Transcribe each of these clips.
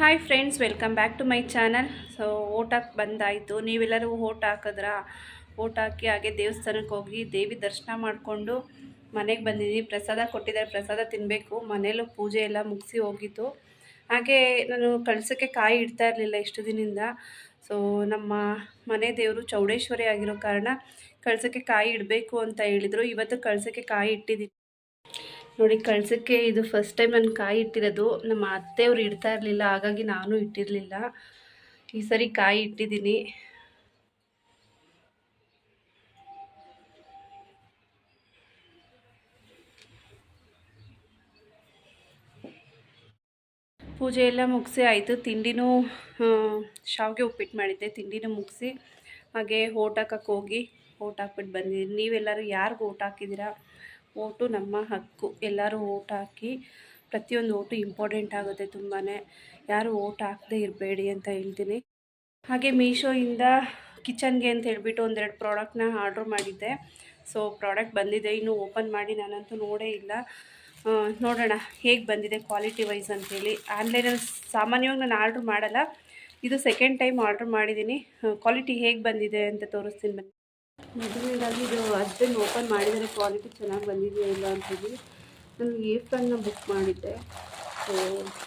Hi friends welcome back to my channel so ಓಟಕ್ಕೆ ಬಂದಾಯಿತು. ನೀವೆಲ್ಲರೂ vote ಹಾಕಿದ್ರಾ? Vote ಹಾಕಿ ಹಾಗೆ ದೇವಸ್ಥಾನಕ್ಕೆ ಹೋಗಿ ದೇವಿ ದರ್ಶನ ಮಾಡಿಕೊಂಡು ಮನೆಗೆ ಬಂದಿದ್ದೀನಿ ಪ್ರಸಾದ ಕೊಟ್ಟಿದ್ದಾರೆ, ಪ್ರಸಾದ ತಿನ್ನಬೇಕು ಮನೇಲೂ ಪೂಜೆ ಎಲ್ಲ ಮುಗಿಸಿ ಹೋಗಿತ್ತು ಹಾಗೆ ನಾನು ಕಳ್ಸೋಕ್ಕೆ ಕಾಯಿ ಇಡ್ತಾ ಇರಲಿಲ್ಲ ಇಷ್ಟು ದಿನದಿಂದ. ಸೊ ನಮ್ಮ ಮನೆ ದೇವರು ಚೌಡೇಶ್ವರಿ ಆಗಿರೋ ಕಾರಣ ಕಳ್ಸೋಕ್ಕೆ ಕಾಯಿ ಇಡಬೇಕು ಅಂತ ಹೇಳಿದರು. ಇವತ್ತು ಕಳ್ಸೋಕ್ಕೆ ಕಾಯಿ ಇಟ್ಟಿದ್ದೀನಿ. ನೋಡಿ, ಕಳ್ಸೋಕ್ಕೆ ಇದು ಫಸ್ಟ್ ಟೈಮ್ ನಾನು ಕಾಯಿ ಇಟ್ಟಿರೋದು. ನಮ್ಮ ಅತ್ತೆಯವ್ರು ಇಡ್ತಾ ಇರಲಿಲ್ಲ, ಹಾಗಾಗಿ ನಾನು ಇಟ್ಟಿರಲಿಲ್ಲ. ಈ ಸರಿ ಕಾಯಿ ಇಟ್ಟಿದ್ದೀನಿ. ಪೂಜೆ ಎಲ್ಲ ಮುಗಿಸಿ ಆಯಿತು. ತಿಂಡಿನೂ ಶಾವಿಗೆ ಉಪ್ಪಿಟ್ಟು ಮಾಡಿದ್ದೆ. ತಿಂಡಿನೂ ಮುಗಿಸಿ, ಹಾಗೆ ಓಟ್ ಹಾಕಕ್ಕೆ ಹೋಗಿ ಓಟ್ ಹಾಕ್ಬಿಟ್ಟು ಬಂದಿದ್ದೀನಿ. ನೀವೆಲ್ಲರೂ ಯಾರಿಗೂ ಓಟ್ ಹಾಕಿದ್ದೀರಾ? ಓಟು ನಮ್ಮ ಹಕ್ಕು. ಎಲ್ಲರೂ ಓಟ್ ಹಾಕಿ ಪ್ರತಿಯೊಂದು ಓಟು ಇಂಪಾರ್ಟೆಂಟ್ ಆಗುತ್ತೆ ತುಂಬಾ ಯಾರು ಓಟ್ ಹಾಕದೇ ಇರಬೇಡಿ ಅಂತ ಹೇಳ್ತೀನಿ. ಹಾಗೆ ಮೀಶೋಯಿಂದ ಕಿಚನ್ಗೆ ಅಂತ ಹೇಳಿಬಿಟ್ಟು ಒಂದೆರಡು ಪ್ರಾಡಕ್ಟ್ನ ಆರ್ಡ್ರ್ ಮಾಡಿದ್ದೆ. ಸೊ ಪ್ರಾಡಕ್ಟ್ ಬಂದಿದೆ. ಇನ್ನೂ ಓಪನ್ ಮಾಡಿ ನಾನಂತೂ ನೋಡೇ ಇಲ್ಲ. ನೋಡೋಣ ಹೇಗೆ ಬಂದಿದೆ ಕ್ವಾಲಿಟಿ ವೈಸ್ ಅಂತೇಳಿ ಆನ್ಲೈನಲ್ಲಿ ಸಾಮಾನ್ಯವಾಗಿ ನಾನು ಆರ್ಡ್ರ್ ಮಾಡಲ್ಲ. ಇದು ಸೆಕೆಂಡ್ ಟೈಮ್ ಆರ್ಡ್ರ್ ಮಾಡಿದ್ದೀನಿ. ಕ್ವಾಲಿಟಿ ಹೇಗೆ ಬಂದಿದೆ ಅಂತ ತೋರಿಸ್ತೀನಿ. ಬನ್ನಿ ಮೊದಲನೇದಾಗಿ ಇದು ಹಸ್ಬೆಂಡ್ ಓಪನ್ ಮಾಡಿದರೆ ಕ್ವಾಲಿಟಿ ಚೆನ್ನಾಗಿ ಬಂದಿದೆಯಾ ಇಲ್ಲ ಅಂತ ಹೇಳಿ ನಾನು ಏಪ್ರನ್ನ ಬುಕ್ ಮಾಡಿದ್ದೆ. ಸೊ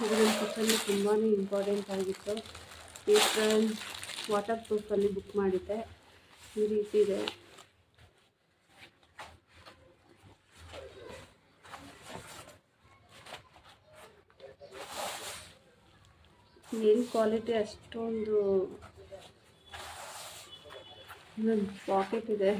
ಇದು ನನ್ನ ಕಿಚನ್ಗೆ ತುಂಬಾ ಇಂಪಾರ್ಟೆಂಟ್ ಆಗಿತ್ತು. ಏಪ್ರನ್ ವಾಟರ್ ಪ್ರೂಫಲ್ಲಿ ಬುಕ್ ಮಾಡಿದ್ದೆ. ಈ ರೀತಿ ಇದೆ. ಏನು ಕ್ವಾಲಿಟಿ ಅಷ್ಟೊಂದು ನನ್ನ ಪಾಕೆಟ್ ಇದೆ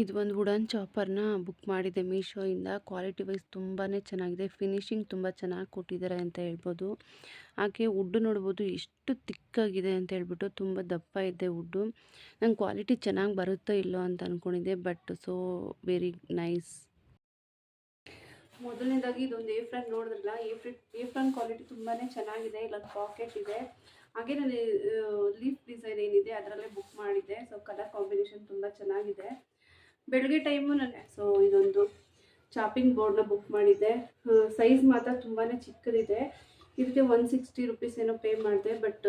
ಇದು ಒಂದು ವುಡನ್ ಚಾಪರ್ನ ಬುಕ್ ಮಾಡಿದ್ದೆ ಮೀಶೋಯಿಂದ ಕ್ವಾಲಿಟಿ ವೈಸ್ ತುಂಬಾ ಚೆನ್ನಾಗಿದೆ. ಫಿನಿಶಿಂಗ್ ತುಂಬ ಚೆನ್ನಾಗಿ ಕೊಟ್ಟಿದ್ದಾರೆ ಅಂತ ಹೇಳ್ಬೋದು. ಹಾಗೆ ವುಡ್ಡು ನೋಡ್ಬೋದು ಎಷ್ಟು ತಿಕ್ಕಾಗಿದೆ ಅಂತ ಹೇಳ್ಬಿಟ್ಟು ತುಂಬ ದಪ್ಪ ಇದೆ ವುಡ್ಡು ನಂಗೆ ಕ್ವಾಲಿಟಿ ಚೆನ್ನಾಗಿ ಬರುತ್ತೋ ಇಲ್ಲೋ ಅಂತ ಅಂದ್ಕೊಂಡಿದ್ದೆ ಬಟ್ ಸೊ ವೆರಿ ನೈಸ್ ಮೊದಲನೇದಾಗಿ ಇದೊಂದು ಏಫ್ರನ್ ನೋಡಿದ್ರಲ್ಲ ಏಫ್ರಿಟ್ ಏಫ್ರನ್ ಕ್ವಾಲಿಟಿ ತುಂಬಾ ಚೆನ್ನಾಗಿದೆ, ಇಲ್ಲೊಂದು ಪಾಕೆಟ್ ಇದೆ. ಹಾಗೆ ನಾನು ಲೀಫ್ ಡಿಸೈನ್ ಏನಿದೆ, ಅದರಲ್ಲೇ ಬುಕ್ ಮಾಡಿದ್ದೆ. ಸೊ ಕಲರ್ ಕಾಂಬಿನೇಷನ್ ತುಂಬ ಚೆನ್ನಾಗಿದೆ. ಬೆಳಗ್ಗೆ ಟೈಮು ನಾನು ಸೊ ಇದೊಂದು ಚಾಪಿಂಗ್ ಬೋರ್ಡ್ನ ಬುಕ್ ಮಾಡಿದ್ದೆ. ಸೈಜ್ ಮಾತ್ರ ತುಂಬಾ ಚಿಕ್ಕದಿದೆ. ಇದಕ್ಕೆ ಒನ್ ಸಿಕ್ಸ್ಟಿ ರುಪೀಸ್ ಏನೋ ಪೇ ಮಾಡಿದೆ ಬಟ್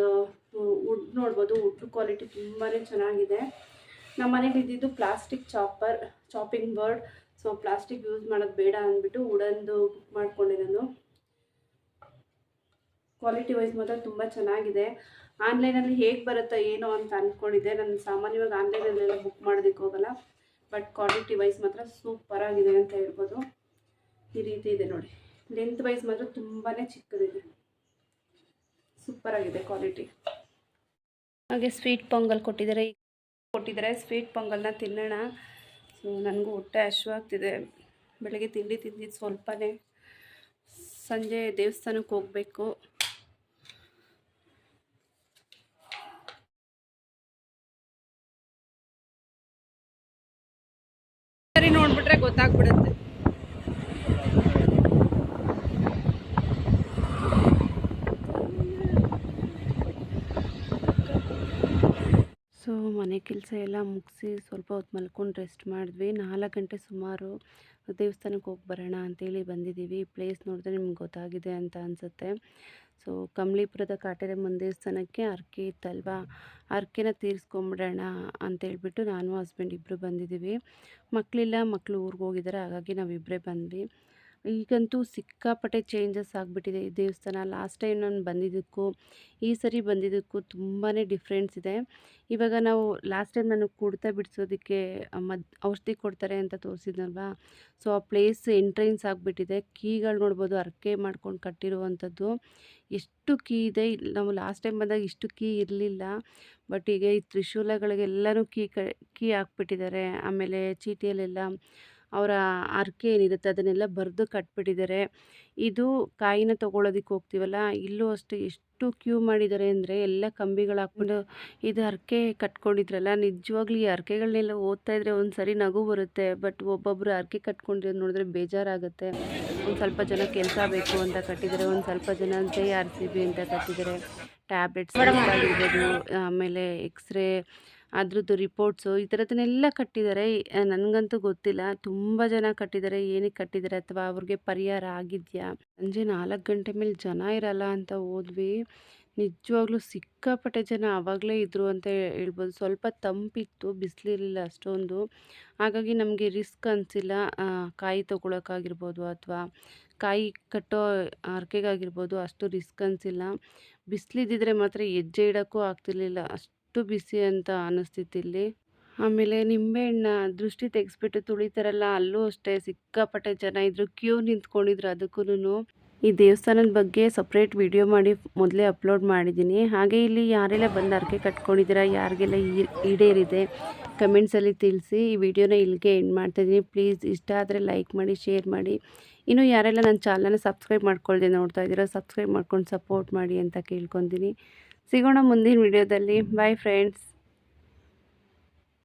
ವುಡ್ ನೋಡ್ಬೋದು ವುಡ್ ಕ್ವಾಲಿಟಿ ತುಂಬಾ ಚೆನ್ನಾಗಿದೆ. ನಮ್ಮ ಮನೇಲಿ ಇದ್ದಿದ್ದು plastic chopper chopping board so plastic use ಮಾಡೋದು ಬೇಡ ಅಂದ್ಬಿಟ್ಟು ವುಡನ್ದು ಬುಕ್ ಮಾಡ್ಕೊಂಡೆ ನಾನು. ಕ್ವಾಲಿಟಿ ವೈಸ್ ಮಾತ್ರ ತುಂಬ ಚೆನ್ನಾಗಿದೆ. ಆನ್ಲೈನಲ್ಲಿ ಹೇಗೆ ಬರುತ್ತೋ ಏನೋ ಅಂತ ಅಂದ್ಕೊಂಡಿದ್ದೆ ನಾನು ಸಾಮಾನ್ಯವಾಗಿ ಆನ್ಲೈನಲ್ಲೆಲ್ಲ ಬುಕ್ ಮಾಡೋದಕ್ಕೆ ಹೋಗಲ್ಲ. ಬಟ್ ಕ್ವಾಲಿಟಿ ವೈಸ್ ಮಾತ್ರ ಸೂಪರ್ ಆಗಿದೆ ಅಂತ ಹೇಳ್ಬೋದು. ಈ ರೀತಿ ಇದೆ ನೋಡಿ. ಲೆಂತ್ ವೈಸ್ ಮಾತ್ರ ತುಂಬಾ ಚಿಕ್ಕದಿದೆ. ಸೂಪರ್ ಆಗಿದೆ ಕ್ವಾಲಿಟಿ ಹಾಗೆ ಸ್ವೀಟ್ ಪೊಂಗಲ್ ಕೊಟ್ಟಿದ್ದಾರೆ. ಕೊಟ್ಟಿದ್ದಾರೆ. ಸ್ವೀಟ್ ಪೊಂಗಲ್ನ ತಿನ್ನೋಣ. ಸೊ ನನಗೂ ಹೊಟ್ಟೆ ಹಶ್ವಾಗ್ತಿದೆ ಬೆಳಗ್ಗೆ ತಿಂಡಿ ತಿಂದಿದ್ದು ಸ್ವಲ್ಪನೇ. ಸಂಜೆ ದೇವಸ್ಥಾನಕ್ಕೆ ಹೋಗಬೇಕು. ಸರಿ ನೋಡ್ಬಿಟ್ರೆ ಗೊತ್ತಾಗ್ಬಿಡುತ್ತೆ. ಸೊ, ಮನೆ ಕೆಲಸ ಎಲ್ಲ ಮುಗಿಸಿ ಸ್ವಲ್ಪ ಹೊತ್ತು ಮಲ್ಕೊಂಡು ರೆಸ್ಟ್ ಮಾಡಿದ್ವಿ. ನಾಲ್ಕು ಗಂಟೆ ಸುಮಾರು ದೇವಸ್ಥಾನಕ್ಕೆ ಹೋಗಿ ಬರೋಣ ಅಂತೇಳಿ ಬಂದಿದ್ದೀವಿ ಪ್ಲೇಸ್ ನೋಡಿದ್ರೆ ನಿಮ್ಗೆ ಗೊತ್ತಾಗಿದೆ ಅಂತ ಅನಿಸುತ್ತೆ. ಸೊ ಕಮಲಿಪುರದ ಕಾಟೇರಮ್ಮನ ದೇವಸ್ಥಾನಕ್ಕೆ ಹರಕೆ ಇತ್ತಲ್ವಾ? ಹರಕೆನ ತೀರಿಸ್ಕೊಂಬಿಡೋಣ ಅಂತೇಳ್ಬಿಟ್ಟು ನಾನು ಹಸ್ಬೆಂಡ್ ಇಬ್ಬರು ಬಂದಿದ್ದೀವಿ. ಮಕ್ಕಳಿಲ್ಲ ಮಕ್ಕಳು ಊರಿಗೆ ಹೋಗಿದ್ದಾರೆ ಹಾಗಾಗಿ ನಾವಿಬ್ಬರೇ ಬಂದ್ವಿ. ಈಗಂತೂ ಸಿಕ್ಕಾಪಟ್ಟೆ ಚೇಂಜಸ್ ಆಗಿಬಿಟ್ಟಿದೆ ಈ ದೇವಸ್ಥಾನ. ಲಾಸ್ಟ್ ಟೈಮ್ ನಾನು ಬಂದಿದ್ದಕ್ಕೂ, ಈ ಸರಿ ಬಂದಿದ್ದಕ್ಕೂ ತುಂಬಾ ಡಿಫ್ರೆನ್ಸ್ ಇದೆ. ಇವಾಗ ನಾವು ಲಾಸ್ಟ್ ಟೈಮ್ ನಾನು ಕುಡ್ತಾ ಬಿಡಿಸೋದಕ್ಕೆ ಮದ್, ಔಷಧಿ ಕೊಡ್ತಾರೆ ಅಂತ ತೋರಿಸಿದ್ನಲ್ವಾ? ಸೊ, ಆ ಪ್ಲೇಸ್ ಎಂಟ್ರೆನ್ಸ್ ಆಗಿಬಿಟ್ಟಿದೆ. ಕೀಗಳು ನೋಡ್ಬೋದು ಅರ್ಕೆ ಮಾಡ್ಕೊಂಡು ಕಟ್ಟಿರುವಂಥದ್ದು. ಎಷ್ಟು ಕೀ ಇದೆ ನಾವು ಲಾಸ್ಟ್ ಟೈಮ್ ಬಂದಾಗ ಇಷ್ಟು ಕೀ ಇರಲಿಲ್ಲ. ಬಟ್ ಈಗ ಈ ತ್ರಿಶೂಲಗಳಿಗೆಲ್ಲನೂ ಕೀ ಕ, ಕೀ ಹಾಕ್ಬಿಟ್ಟಿದ್ದಾರೆ. ಆಮೇಲೆ ಚೀಟಿಯಲ್ಲೆಲ್ಲ ಅವರ ಹರಕೆ ಏನಿರುತ್ತೆ ಅದನ್ನೆಲ್ಲ ಬರೆದು ಕಟ್ಬಿಟ್ಟಿದ್ದಾರೆ. ಇದು ಕಾಯಿನ ತೊಗೊಳೋದಕ್ಕೆ ಹೋಗ್ತೀವಲ್ಲ ಇಲ್ಲೂ ಅಷ್ಟೇ ಎಷ್ಟು ಕ್ಯೂ ಮಾಡಿದ್ದಾರೆ ಅಂದರೆ ಎಲ್ಲ ಕಂಬಿಗಳು ಹಾಕ್ಬಿಟ್ಟು ಇದು ಹರಕೆ ಕಟ್ಕೊಂಡಿದ್ರಲ್ಲ ನಿಜವಾಗ್ಲೂ ಈ ಹರಕೆಗಳನ್ನೆಲ್ಲ ಓದ್ತಾ ಇದ್ರೆ ಒಂದು ಸರಿ ನಗು ಬರುತ್ತೆ ಬಟ್ ಒಬ್ಬೊಬ್ಬರು ಹರಕೆ ಕಟ್ಕೊಂಡಿರೋದು ನೋಡಿದ್ರೆ ಬೇಜಾರಾಗುತ್ತೆ. ಒಂದು ಸ್ವಲ್ಪ ಜನ ಕೆಲಸ ಬೇಕು ಅಂತ ಕಟ್ಟಿದ್ದಾರೆ ಒಂದು ಸ್ವಲ್ಪ ಜನ ಜೈ ಆರ್ ಸಿ ಬಿ ಅಂತ ಕಟ್ಟಿದ್ದಾರೆ. ಟ್ಯಾಬ್ಲೆಟ್ಸ್ ಆಗಿರ್ಬೋದು ಆಮೇಲೆ ಎಕ್ಸ್ರೇ ಅದ್ರದ್ದು ರಿಪೋರ್ಟ್ಸು ಈ ಥರದನ್ನೆಲ್ಲ ಕಟ್ಟಿದ್ದಾರೆ ನನಗಂತೂ ಗೊತ್ತಿಲ್ಲ. ತುಂಬ ಜನ ಕಟ್ಟಿದ್ದಾರೆ ಏನಕ್ಕೆ ಕಟ್ಟಿದ್ದಾರೆ ಅಥವಾ ಅವ್ರಿಗೆ ಪರಿಹಾರ ಆಗಿದೆಯಾ? ಸಂಜೆ ನಾಲ್ಕು ಗಂಟೆ ಮೇಲೆ ಜನ ಇರಲ್ಲ ಅಂತ ಹೋದ್ವಿ. ನಿಜವಾಗ್ಲೂ ಸಿಕ್ಕಾಪಟ್ಟೆ ಜನ ಆವಾಗಲೇ ಇದ್ದರು ಅಂತ ಹೇಳ್ಬೋದು. ಸ್ವಲ್ಪ ತಂಪಿತ್ತು, ಬಿಸಿಲಿರಲಿಲ್ಲ ಅಷ್ಟೊಂದು. ಹಾಗಾಗಿ ನಮಗೆ ರಿಸ್ಕ್ ಅನಿಸಿಲ್ಲ. ಕಾಯಿ ತೊಗೊಳಕ್ಕಾಗಿರ್ಬೋದು ಅಥವಾ ಕಾಯಿ ಕಟ್ಟೋ ಹರಕೆಗಾಗಿರ್ಬೋದು. ಅಷ್ಟು ರಿಸ್ಕ್ ಅನಿಸಿಲ್ಲ. ಬಿಸಿಲಿದ್ದಿದ್ರೆ ಮಾತ್ರ ಹೆಜ್ಜೆ ಇಡೋಕ್ಕೂ ಆಗ್ತಿರ್ಲಿಲ್ಲ. ಅಷ್ಟು ಬಿಸಿ ಅಂತ ಅನ್ನಿಸ್ತಿತ್ತು ಇಲ್ಲಿ ಆಮೇಲೆ ನಿಂಬೆಹಣ್ಣ ದೃಷ್ಟಿ ತೆಗೆಸ್ಬಿಟ್ಟು ತುಳಿತಾರಲ್ಲ, ಅಲ್ಲೂ ಅಷ್ಟೇ ಸಿಕ್ಕಾಪಟ್ಟೆ ಜನ ಇದ್ರು ಕ್ಯೂ ನಿಂತ್ಕೊಂಡಿದ್ರು ಅದಕ್ಕೂ ಈ ದೇವಸ್ಥಾನದ ಬಗ್ಗೆ ಸಪ್ರೇಟ್ ವಿಡಿಯೋ ಮಾಡಿ ಮೊದಲೇ ಅಪ್ಲೋಡ್ ಮಾಡಿದ್ದೀನಿ ಹಾಗೆ ಇಲ್ಲಿ ಯಾರೆಲ್ಲ ಬಂದು ಅರ್ಕೆ ಕಟ್ಕೊಂಡಿದ್ದೀರಾ ಯಾರಿಗೆಲ್ಲ ಈಡೇರಿದೆ, ಕಮೆಂಟ್ಸಲ್ಲಿ ತಿಳಿಸಿ. ಈ ವಿಡಿಯೋನ ಇಲ್ಲಿಗೆ ಎಂಡ್ ಮಾಡ್ತಾಯಿದ್ದೀನಿ ಪ್ಲೀಸ್ ಇಷ್ಟ ಆದರೆ ಲೈಕ್ ಮಾಡಿ, ಶೇರ್ ಮಾಡಿ. ಇನ್ನು ಯಾರೆಲ್ಲ ನನ್ನ ಚಾನಲ್ನ ಸಬ್ಸ್ಕ್ರೈಬ್ ಮಾಡ್ಕೊಳ್ದೆ ನೋಡ್ತಾ ಇದ್ದೀರಾ ಸಬ್ಸ್ಕ್ರೈಬ್ ಮಾಡ್ಕೊಂಡು ಸಪೋರ್ಟ್ ಮಾಡಿ ಅಂತ ಕೇಳ್ಕೊತೀನಿ. ಸಿಗೋಣ ಮುಂದಿನ ವಿಡಿಯೋದಲ್ಲಿ ಬಾಯ್ ಫ್ರೆಂಡ್ಸ್